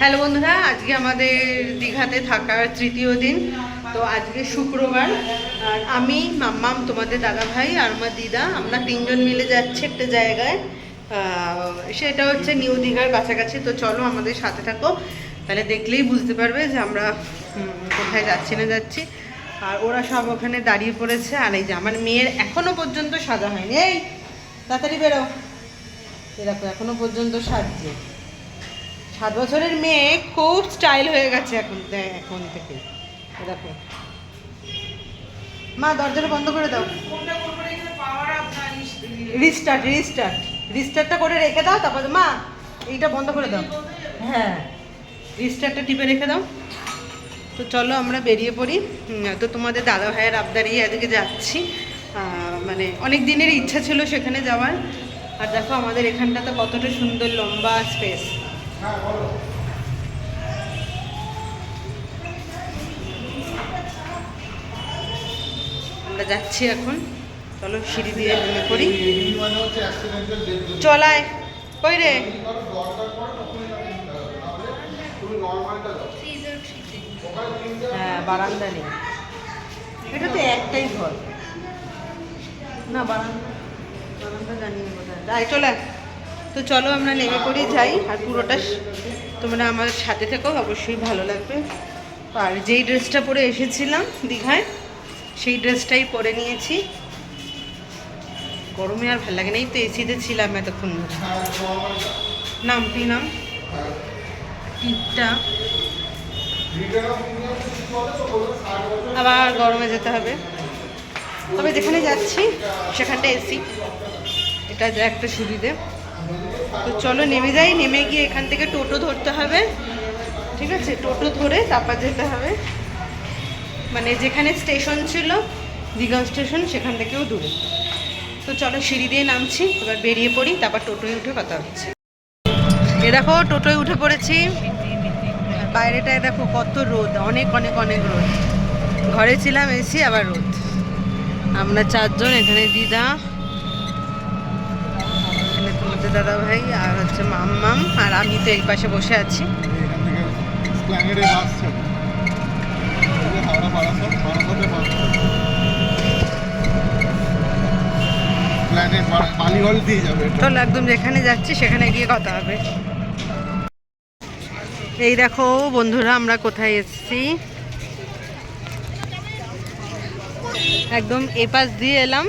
Hello বন্ধুরা, আজকে আমাদের দীঘাতে থাকার তৃতীয় দিন। তো আজকে শুক্রবার, আর আমি, মাম্মাম, তোমাদের দাদা ভাই আর আমার দিদা, আমরা তিনজন মিলে যাচ্ছি একটা জায়গায়। সেটা হচ্ছে নিউ দীঘার কাছাকাছি। তো চলো আমাদের সাথে থাকো। তাহলে দেখলেই বুঝতে পারবে যে আমরা কোথায় যাচ্ছি না যাচ্ছি। আর ওরা সব ওখানে দাঁড়িয়ে পড়েছে, আর এই যে আমার মেয়ের এখনও পর্যন্ত সাজা হয়নি। এই, তাড়াতাড়ি বেরো। এরকম এখনও পর্যন্ত সাজছে। সাত বছরের মেয়ে খুব স্টাইল হয়ে গেছে এখন এখন থেকে। দেখো। মা, দরজাটা বন্ধ করে দাও। রিস্টার্ট রিস্টার্ট রিস্টার্টটা করে রেখে দাও, তারপর মা, এইটা বন্ধ করে দাও। হ্যাঁ। রিস্টার্টটা টিপে রেখে দাও। তো চলো আমরা বেরিয়ে পড়ি। তো তোমাদের দাদা ভাইয়ের আবদারিয়ে এদিকে যাচ্ছি। মানে অনেক দিনের ইচ্ছা ছিল সেখানে যাওয়ার। আর দেখো আমাদের এখানটা তো কতটা সুন্দর লম্বা স্পেস আমরা যাচ্ছি এখন। চলো সিঁড়ি দিয়ে নেমে পড়ি। চলায় কই রে? হ্যাঁ বারান্দা নেই। এটা তো একটাই ঘর। না, বারান্দা বারান্দা জানি না কোথায়। চলে। তো চলো আমরা নেমে পড়ি, যাই, আর পুরোটা তোমরা আমার সাথে থেকো, অবশ্যই ভালো লাগবে। আর যেই ড্রেসটা পরে এসেছিলাম দীঘায়, সেই ড্রেসটাই পরে নিয়েছি। গরমে আর ভালো লাগে না, এই তো এসিতে ছিলাম এতক্ষণ নাম নাম? টিপটা আবার গরমে যেতে হবে। তবে যেখানে যাচ্ছি সেখানটা এসি। এটা একটা সুবিধে। তো চলো নেমে যাই, নেমে গিয়ে এখান থেকে টোটো ধরতে হবে। ঠিক আছে? টোটো ধরে তারপর যেতে হবে। মানে যেখানে স্টেশন ছিল দীঘা স্টেশন, সেখান থেকেও দূরে। তো চলো সিঁড়ি দিয়ে নামছি, এবার বেরিয়ে পড়ি, তারপর টোটোয় উঠে কথা হচ্ছে। এ দেখো, টোটোয় উঠে পড়েছি। বাইরেটায় দেখো, কত রোদ, অনেক অনেক অনেক রোদ। ঘরে ছিলাম এসি, আবার রোদ। আমরা চারজন, এখানে দিদা এখানে দাদা ভাই আর হচ্ছে মাম্মাম, আর আমি তো এই পাশে বসে আছি। যে। চলো একদম যেখানে যাচ্ছি, সেখানে গিয়ে কথা হবে। এই দেখো বন্ধুরা, আমরা কোথায় এসেছি? একদম এই পাশ দিয়ে এলাম।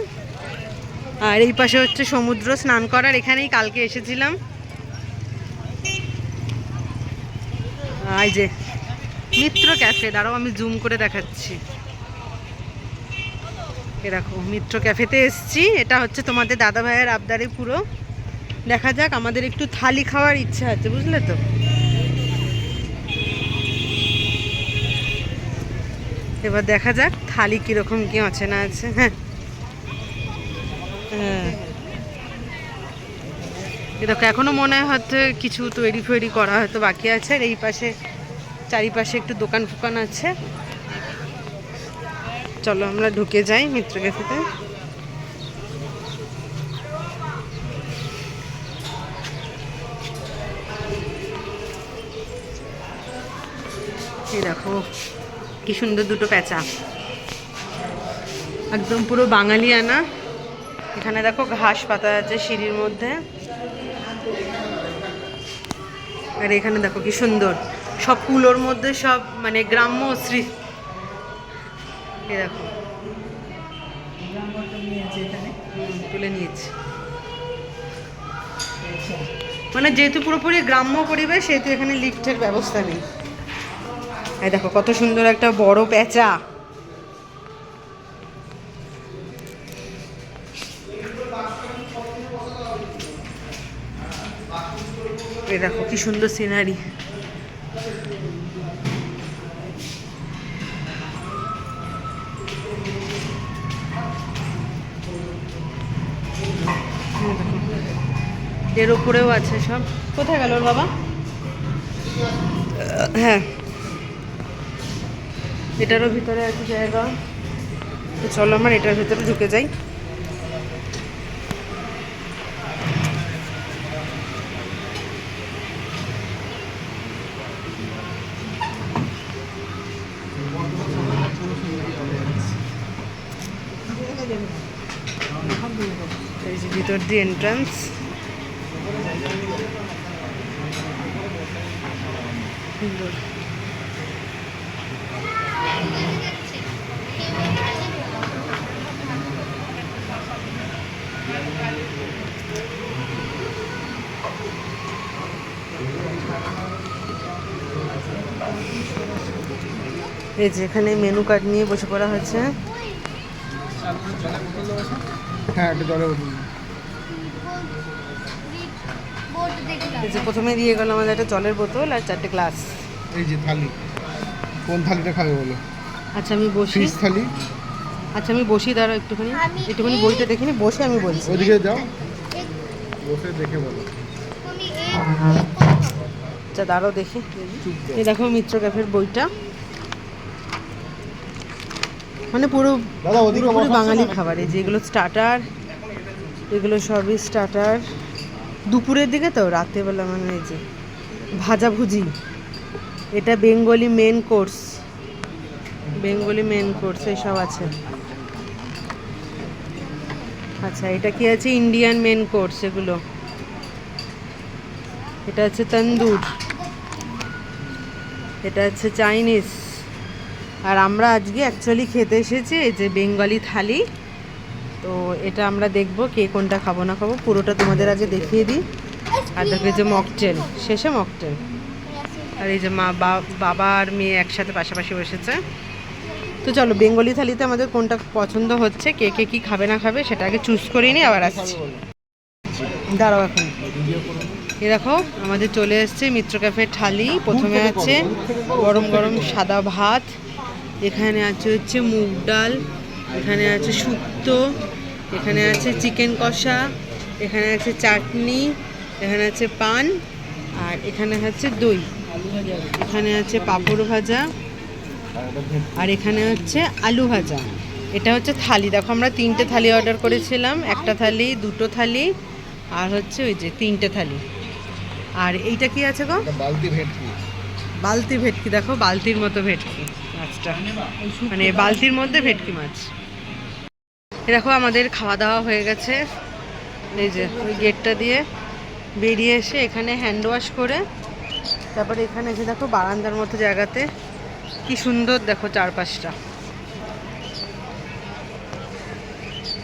আর এই পাশে হচ্ছে সমুদ্র, স্নান করার এখানেই কালকে এসেছিলাম। যে, মিত্র ক্যাফে, দাঁড়াও আমি জুম করে দেখাচ্ছি। এ দেখো, মিত্র ক্যাফেতে এসছি। এটা হচ্ছে তোমাদের দাদা ভাইয়ের আবদারে পুরো। দেখা যাক, আমাদের একটু থালি খাওয়ার ইচ্ছা আছে, বুঝলে তো? এবার দেখা যাক, থালি কীরকম কি আছে না আছে। হ্যাঁ। দেখো, এখনও মনে হয়তো কিছু তৈরি ফৈরি করা হয়তো বাকি আছে, আর এই পাশে, চারিপাশে একটু দোকান ফোকান আছে। চলো, আমরা ঢুকে যাই মিত্র ক্যাফেতে। দেখো, কি সুন্দর দুটো প্যাঁচা। একদম পুরো বাঙালিয়ানা। এখানে দেখো ঘাস পাতা আছে সিঁড়ির মধ্যে। আর এখানে দেখো কি সুন্দর। সব কুলোর মধ্যে সব মানে গ্রাম্য শ্রী দেখো। তুলে নিয়েছি। মানে যেহেতু পুরোপুরি গ্রাম্য পরিবেশ, সেহেতু এখানে লিফটের ব্যবস্থা নেই। দেখো কত সুন্দর একটা বড় পেঁচা দেখো, কি সুন্দর সিনারি এর উপরেও আছে সব। কোথায় গেল বাবা? হ্যাঁ। এটারও ভিতরে আছে জায়গা। চলো আমার এটার ভিতরে ঢুকে যাই। ভিতর দিয়ে এন্ট্রান্স এই যে এখানে মেনু কার্ড নিয়ে বসে পড়া হয়েছে। হ্যাঁ একটা জলে বোতল যে প্রথমে দিয়ে গেল আমাদের একটা জলের বোতল আর চারটে গ্লাস। এই যে থালি। কোন থালিটা খাবে বলো? আচ্ছা আমি বসি। ফিশ থালি? আচ্ছা আমি বসি দাঁড়াও একটুখানি। একটুখানি বইটা দেখিনি বসে আমি বলছি। ওইদিকে যাও। বসে দেখে বলো। আচ্ছা দাঁড়াও দেখি। এই দেখো মিত্র ক্যাফের বইটা। মানে পুরো পুরো বাঙালি? খাবার এই যেগুলো স্টার্টার এগুলো সবই স্টার্টার। দুপুরের দিকে তো রাতেরবেলা মানে এই যে ভাজাভুজি এটা Bengali main course Bengali main course এসব আছে। আচ্ছা এটা কি আছে? ইন্ডিয়ান মেন কোর্স এগুলো। এটা আছে তন্দুর। এটা হচ্ছে চাইনিজ। আর আমরা আজকে অ্যাকচুয়ালি খেতে এসেছি এই যে বেঙ্গলি থালি। তো এটা আমরা দেখব কে কোনটা খাব না খাব। পুরোটা তোমাদের আগে দেখিয়ে দিই। আর দেখো যে মকটেল শেষে মকটেল আর এই যে মা বাবা আর মেয়ে একসাথে পাশাপাশি বসেছে। তো চলো, বেঙ্গলি থালিতে আমাদের কোনটা পছন্দ হচ্ছে, কে কে কী খাবে না খাবে সেটা আগে চুজ করে নিই আবার আসছি। দাঁড়াও এখন। এ দেখো, আমাদের চলে এসেছে মিত্র ক্যাফের থালি। প্রথমে আছে গরম গরম সাদা ভাত। এখানে আছে হচ্ছে মুগ ডাল, এখানে আছে শুক্তো, এখানে আছে চিকেন কষা, এখানে আছে চাটনি, এখানে আছে পান, আর এখানে আছে দই। এখানে আছে পাঁপড় ভাজা, আর এখানে হচ্ছে আলু ভাজা। এটা হচ্ছে থালি। দেখো, আমরা তিনটে থালি অর্ডার করেছিলাম। একটা থালি, দুটো থালি, আর হচ্ছে ওই যে তিনটে থালি। আর এইটা কি আছে গো? বালতি ভেটকি। বালতি ভেটকি, দেখো বালতির মতো ভেটকি মাছটা। মানে বালতির মধ্যে ভেটকি মাছ। দেখো আমাদের খাওয়া দাওয়া হয়ে গেছে। এই যে, ওই গেটটা দিয়ে বেরিয়ে এসে এখানে হ্যান্ড ওয়াশ করে, তারপরে এখানে এসে দেখো বারান্দার মতো জায়গাতে, কি সুন্দর দেখো চারপাশটা।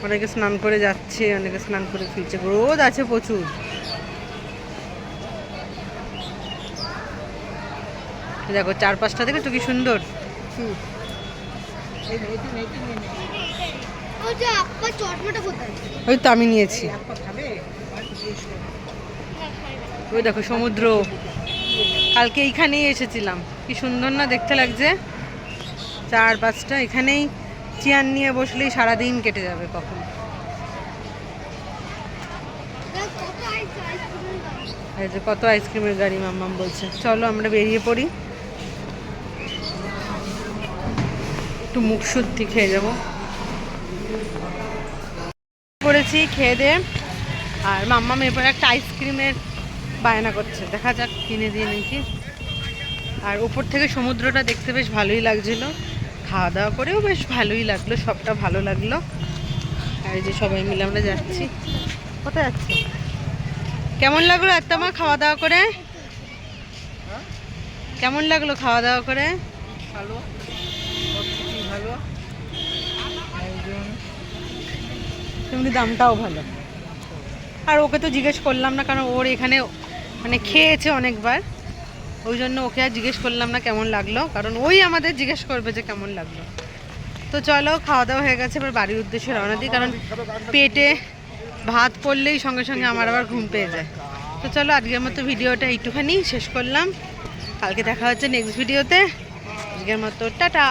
অনেকে স্নান করে যাচ্ছে, অনেকে স্নান করে ফিরছে। রোদ আছে প্রচুর। দেখো, চারপাশটা থেকে তো কি সুন্দর। ওই তো আমি নিয়েছি। ওই দেখো, সমুদ্র। কালকে এইখানেই এসেছিলাম। কি সুন্দর না দেখতে লাগছে। চার পাঁচটা এখানেই চেয়ার নিয়ে বসলেই সারাদিন কেটে যাবে কখন। কত আইসক্রিমের গাড়ি মাম্মাম বলছে। চলো আমরা বেরিয়ে পড়ি। একটু মুখ শুদ্ধি খেয়ে যাব। করেছি খেয়ে দে আর মাম্মাম এরপর একটা আইসক্রিমের বায়না করছে। দেখা যাক কিনে দিয়ে নাকি। আর উপর থেকে সমুদ্রটা দেখতে বেশ ভালোই লাগছিল। খাওয়া দাওয়া করেও বেশ ভালোই লাগল সবটা ভালো লাগল। আর এই যে সবাই মিলে আমরা যাচ্ছি। কোথায় যাচ্ছি? কেমন লাগল আত্মা খাওয়া দাওয়া করে? কেমন লাগল খাওয়া দাওয়া করে? ভালো। ভালো। দামটাও ভালো। আর ওকে তো জিজ্ঞেস করলাম না, কারণ ওর এখানে মানে খেয়েছে অনেকবার। ওই জন্য ওকে আর জিজ্ঞেস করলাম না কেমন লাগল, কারণ ওই আমাদের জিজ্ঞেস করবে যে কেমন লাগল। তো চলো খাওয়া দাওয়া হয়ে গেছে, এবার বাড়ির উদ্দেশ্যে রওনা দিই, কারণ পেটে ভাত পড়লেই সঙ্গে সঙ্গে আমার আবার ঘুম পেয়ে যায়। তো চলো, আজকের মতো ভিডিওটা একটুখানি শেষ করলাম। কালকে দেখা হচ্ছে নেক্সট ভিডিওতে আজকের মতো, টাটা!